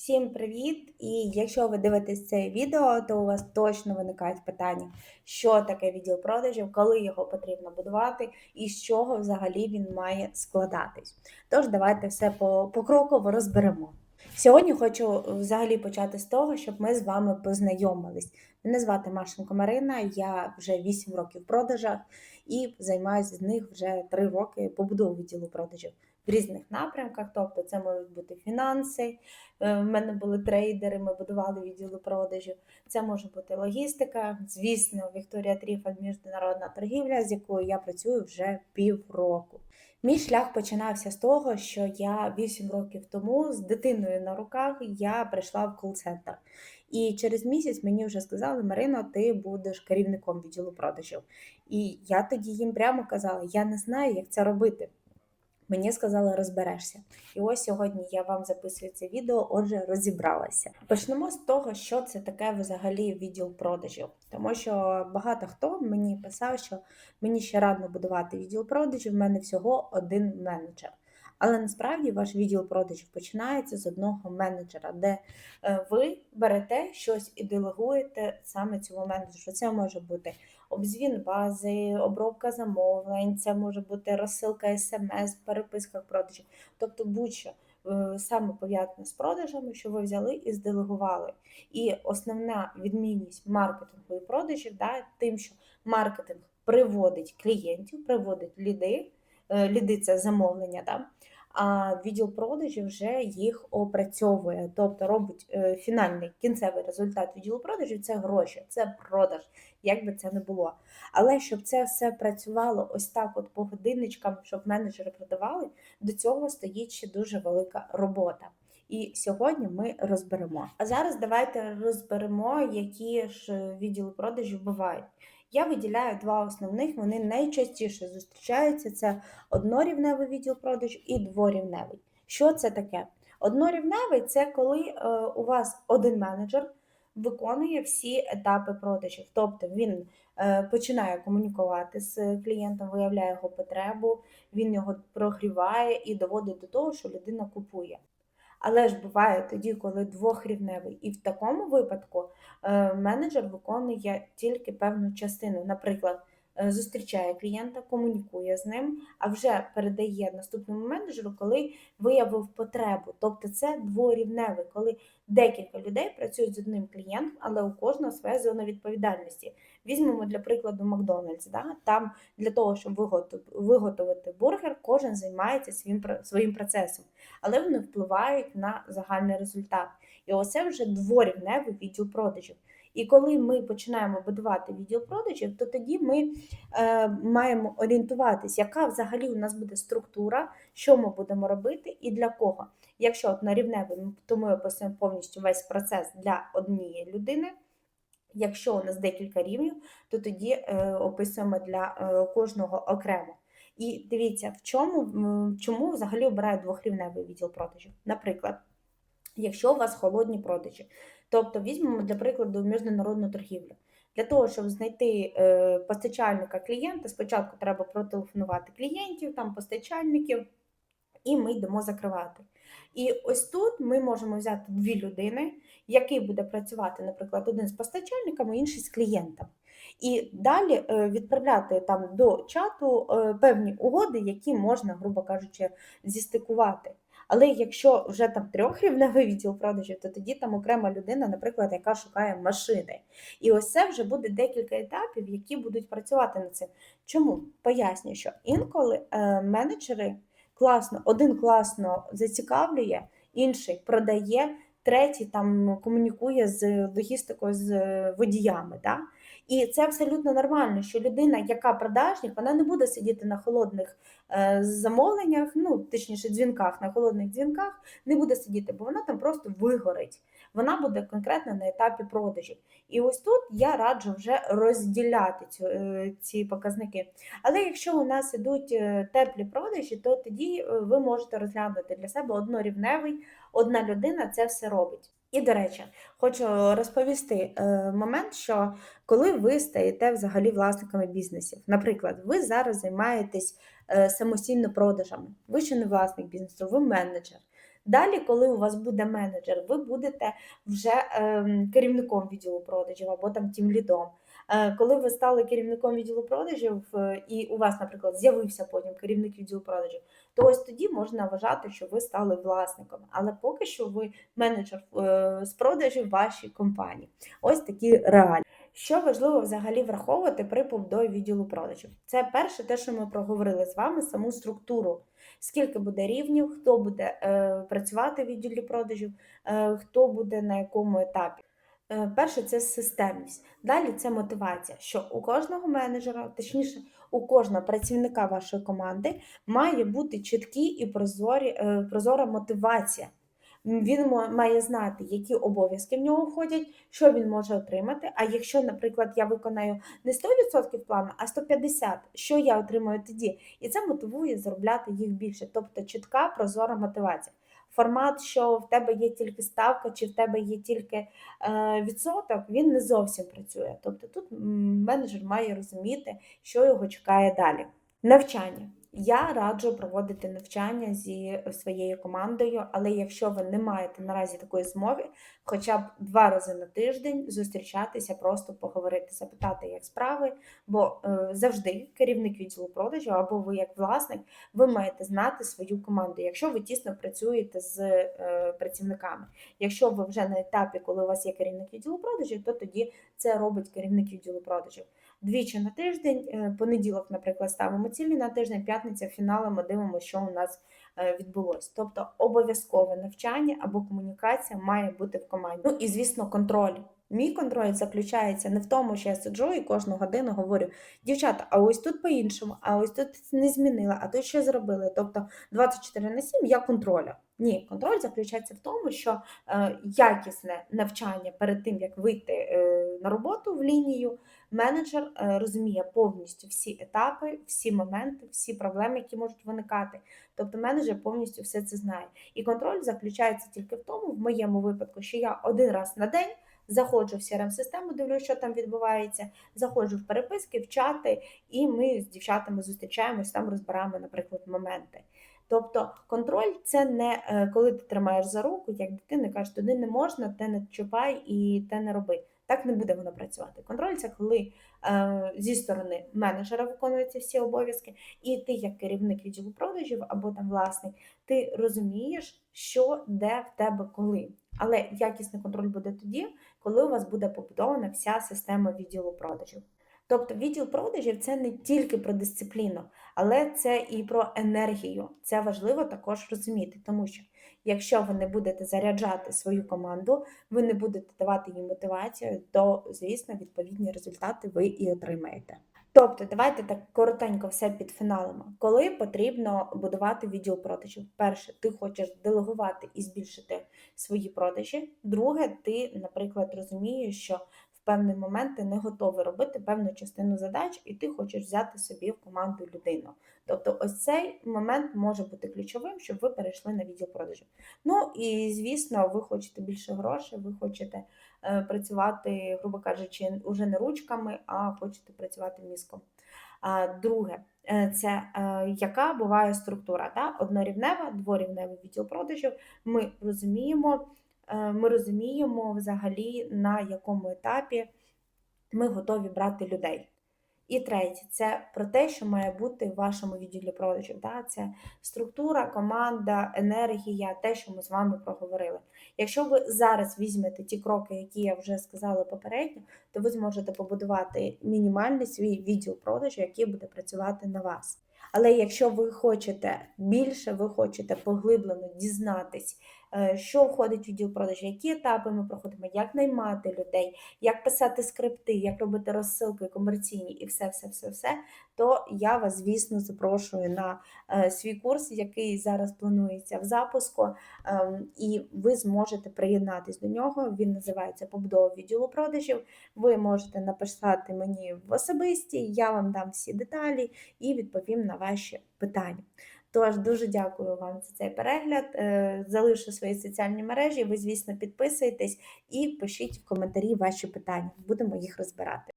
Всім привіт! І якщо ви дивитесь це відео, то у вас точно виникають питання, що таке відділ продажів, коли його потрібно будувати і з чого взагалі він має складатись. Тож давайте все по- покроково розберемо. Сьогодні хочу взагалі почати з того, щоб ми з вами познайомились. Мене звати Машенко Марина, я вже 8 років в продажах і займаюся з них вже 3 роки побудовою відділу продажів в різних напрямках. Тобто, це можуть бути фінанси. е, В мене були трейдери, ми будували відділи продажів. Це може бути логістика. Звісно, Вікторія Тріфа міжнародна торгівля, з якою я працюю вже півроку. Мій шлях починався з того, що я 8 років тому з дитиною на руках я прийшла в кол-центр. І через місяць мені вже сказали, Марина, ти будеш керівником відділу продажів. І я тоді їм прямо казала, я не знаю, як це робити. Мені сказали, розберешся. І ось сьогодні я вам записую це відео, отже, розібралася. Почнемо з того, що це таке взагалі відділ продажів. Тому що багато хто мені писав, що мені ще рано будувати відділ продажів, в мене всього один менеджер. Але насправді ваш відділ продажів починається з одного менеджера, де е, ви берете щось і делегуєте саме цьому менеджеру. Це може бути обзвін бази, обробка замовлень, це може бути розсилка смс, переписка продажів, тобто будь-що е, саме пов'язане з продажами, що ви взяли і зделегували. І основна відмінність маркетингу і продажів да, тим, що маркетинг приводить клієнтів, приводить ліди, е, ліди це замовлення. Да, відділ продажів вже їх опрацьовує, тобто робить е, фінальний кінцевий результат відділу продажів це гроші, це продаж, як би це не було. Але щоб це все працювало ось так, от по годинничкам, щоб менеджери продавали, до цього стоїть ще дуже велика робота. І сьогодні ми розберемо. А зараз давайте розберемо, які ж відділи продажів бувають. Я виділяю два основних, вони найчастіше зустрічаються: це однорівневий відділ продажів і дворівневий. Що це таке? Однорівневий це коли е, у вас один менеджер виконує всі етапи продажів. Тобто він е, починає комунікувати з клієнтом, виявляє його потребу, він його прогріває і доводить до того, що людина купує. Але ж буває тоді, коли двохрівневий, і в такому випадку е, менеджер виконує тільки певну частину. Наприклад, зустрічає клієнта, комунікує з ним, а вже передає наступному менеджеру, коли виявив потребу. Тобто це дворівневий, коли декілька людей працюють з одним клієнтом, але у кожного своя зона відповідальності. Візьмемо для прикладу Макдональдс. Да? Там для того, щоб виготов- виготовити бургер, кожен займається своїм, своїм процесом, але вони впливають на загальний результат. І оце вже дворівневий відділ продажів. І коли ми починаємо будувати відділ продажів, то тоді ми е, маємо орієнтуватись, яка взагалі у нас буде структура, що ми будемо робити і для кого. Якщо от на рівневий, то ми описуємо повністю весь процес для однієї людини. Якщо у нас декілька рівнів, то тоді е, описуємо для е, кожного окремо. І дивіться, в чому, чому взагалі обирають двохрівневий відділ продажів. Наприклад, якщо у вас холодні продажі, тобто візьмемо для прикладу міжнародну торгівлю. Для того, щоб знайти е, постачальника клієнта, спочатку треба протелефонувати клієнтів, там постачальників, і ми йдемо закривати. І ось тут ми можемо взяти дві людини, який буде працювати, наприклад, один з постачальниками, інший з клієнтом. І далі е, відправляти там до чату е, певні угоди, які можна, грубо кажучи, зістикувати. Але якщо вже там трьохрівневий відділ продажів, то тоді там окрема людина, наприклад, яка шукає машини. І ось це вже буде декілька етапів, які будуть працювати над цим. Чому? Пояснюю, що інколи е, менеджери класно, один класно зацікавлює, інший продає, третій там комунікує з логістикою, з е, водіями. Да? І це абсолютно нормально, що людина, яка продажник, вона не буде сидіти на холодних е, замовленнях, ну точніше, дзвінках, на холодних дзвінках, не буде сидіти, бо вона там просто вигорить. Вона буде конкретно на етапі продажів. І ось тут я раджу вже розділяти цю, е, ці показники. Але якщо у нас ідуть теплі продажі, то тоді ви можете розглянути для себе однорівневий, одна людина це все робить. І, до речі, хочу розповісти е, момент, що коли ви стаєте взагалі власниками бізнесів, наприклад, ви зараз займаєтесь е, самостійно продажами, ви ще не власник бізнесу, ви менеджер. Далі, коли у вас буде менеджер, ви будете вже ем, керівником відділу продажів або там тімлідом. Е, Коли ви стали керівником відділу продажів, і у вас, наприклад, з'явився потім керівник відділу продажів, то ось тоді можна вважати, що ви стали власником. Але поки що ви менеджер е, з продажів вашій компанії. Ось такі реалії. Що важливо взагалі враховувати при побудові відділу продажів? Це перше, те, що ми проговорили з вами, саму структуру. Скільки буде рівнів, хто буде е, працювати в відділі продажів, е, хто буде на якому етапі. Е, Перше це системність. Далі це мотивація, що у кожного менеджера, точніше, у кожного працівника вашої команди має бути чіткі і прозорі, е, прозора мотивація. Він має знати, які обов'язки в нього входять, що він може отримати. А якщо, наприклад, я виконаю не 100% плану, а 150%, що я отримаю тоді? І це мотивує заробляти їх більше. Тобто чітка прозора мотивація. Формат, що в тебе є тільки ставка, чи в тебе є тільки е, відсоток, він не зовсім працює. Тобто тут менеджер має розуміти, що його чекає далі. Навчання. Я раджу проводити навчання зі своєю командою, але якщо ви не маєте наразі такої змоги, хоча б два рази на тиждень зустрічатися, просто поговорити, запитати, як справи, бо е, завжди керівник відділу продажу або ви як власник, ви маєте знати свою команду, якщо ви тісно працюєте з е, працівниками. Якщо ви вже на етапі, коли у вас є керівник відділу продажів, то тоді це робить керівник відділу продажів. Двічі на тиждень, е, понеділок, наприклад, ставимо цілі на тиждень, п'ятниця фіналами дивимося, що у нас е, відбулось. Тобто обов'язкове навчання або комунікація має бути в команді. Ну і звісно, контроль. Мій контроль заключається не в тому, що я сиджу і кожну годину говорю: дівчата, а ось тут по-іншому, а ось тут не змінила, а тут ще зробили. Тобто 24 на 7 я контроля. Ні, контроль заключається в тому, що е, якісне навчання перед тим, як вийти е, на роботу в лінію, менеджер е, розуміє повністю всі етапи, всі моменти, всі проблеми, які можуть виникати. Тобто менеджер повністю все це знає. І контроль заключається тільки в тому, в моєму випадку, що я один раз на день. Заходжу в crm систему дивлюся, що там відбувається, заходжу в переписки, в чати, і ми з дівчатами зустрічаємось, там розбираємо, наприклад, моменти. Тобто контроль це не е, коли ти тримаєш за руку, як дитина кажеш, туди не можна, те не чіпай і те не роби. Так не буде воно працювати. Контроль це коли е, зі сторони менеджера виконуються всі обов'язки, і ти, як керівник відділу продажів або там власник, ти розумієш, що де в тебе коли. Але якісний контроль буде тоді, коли у вас буде побудована вся система відділу продажів. Тобто відділ продажів це не тільки про дисципліну, але це і про енергію. Це важливо також розуміти, тому що якщо ви не будете заряджати свою команду, ви не будете давати їй мотивацію, то, звісно, відповідні результати ви і отримаєте. Тобто, давайте так коротенько все підфіналимо. Коли потрібно будувати відділ продажів? Перше, ти хочеш делегувати і збільшити свої продажі. Друге, ти, наприклад, розумієш, що в певний момент ти не готовий робити певну частину задач, і ти хочеш взяти собі в команду людину. Тобто, ось цей момент може бути ключовим, щоб ви перейшли на відділ продажів. Ну і звісно, ви хочете більше грошей, ви хочете працювати, грубо кажучи, уже не ручками, а хочете працювати мізком. Друге, е, це е, яка буває структура? Да? Однорівнева, дворівневий відділ продажів. Ми розуміємо, е, ми розуміємо взагалі, на якому етапі ми готові брати людей. І третє, це про те, що має бути в вашому відділі продажів. Да? Це структура, команда, енергія, те, що ми з вами проговорили. Якщо ви зараз візьмете ті кроки, які я вже сказала попередньо, то ви зможете побудувати мінімальний свій відділ продажу, який буде працювати на вас. Але якщо ви хочете більше, ви хочете поглиблено дізнатись, що входить в відділ продажу, які етапи ми проходимо, як наймати людей, як писати скрипти, як робити розсилки комерційні і все, все, все, все, то я вас, звісно, запрошую на е, свій курс, який зараз планується в запуску, ем, і ви зможете приєднатись до нього. Він називається Побудова відділу продажів. Ви можете написати мені в особисті, я вам дам всі деталі і відповім на ваші питання. Тож дуже дякую вам за цей перегляд. Е, Залишу свої соціальні мережі. Ви, звісно, підписуйтесь і пишіть в коментарі ваші питання. Будемо їх розбирати.